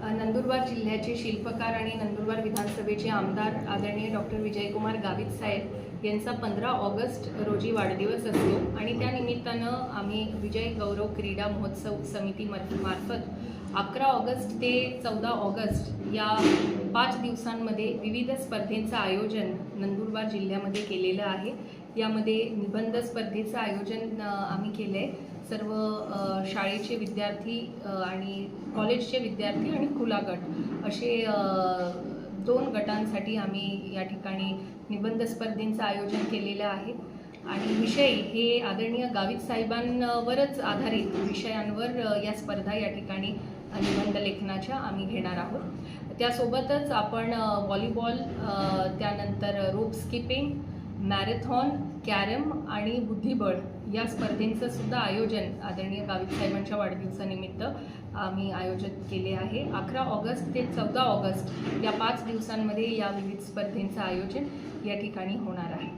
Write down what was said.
नंदुरबार जिल्ह्याचे शिल्पकार आणि नंदुरबार विधानसभेचे आमदार आदरणीय डॉक्टर विजयकुमार गावित साहेब यांचा पंधरा ऑगस्ट रोजी वाढदिवस असतो. आणि त्यानिमित्तानं आम्ही विजय गौरव क्रीडा महोत्सव समिती मार्फत अकरा ऑगस्ट ते चौदा ऑगस्ट या पाच दिवसांमध्ये विविध स्पर्धेंचं आयोजन नंदुरबार जिल्ह्यामध्ये केलेलं आहे. यामध्ये निबंध स्पर्धेचं आयोजन आम्ही केलं आहे सर्व शाळेचे विद्यार्थी आणि कॉलेजचे विद्यार्थी आणि खुला गट असे दोन गटांसाठी आम्ही या ठिकाणी निबंध स्पर्धेंचं आयोजन केलेलं आहे. आणि विषय हे आदरणीय गावित साहेबांवरच आधारित विषयांवर या स्पर्धा या ठिकाणी निबंध लेखनाच्या आम्ही घेणार आहोत. त्यासोबतच आपण व्हॉलीबॉल त्यानंतर रोप स्किपिंग मॅरेथॉन कॅरम आणि बुद्धिबळ या स्पर्धेंचं सुद्धा आयोजन आदरणीय गावित साहेबांच्या वाढदिवसानिमित्त आम्ही आयोजित केले आहे. अकरा ऑगस्ट ते चौदा ऑगस्ट या पाच दिवसांमध्ये या विविध स्पर्धेंचं आयोजन या ठिकाणी होणार आहे.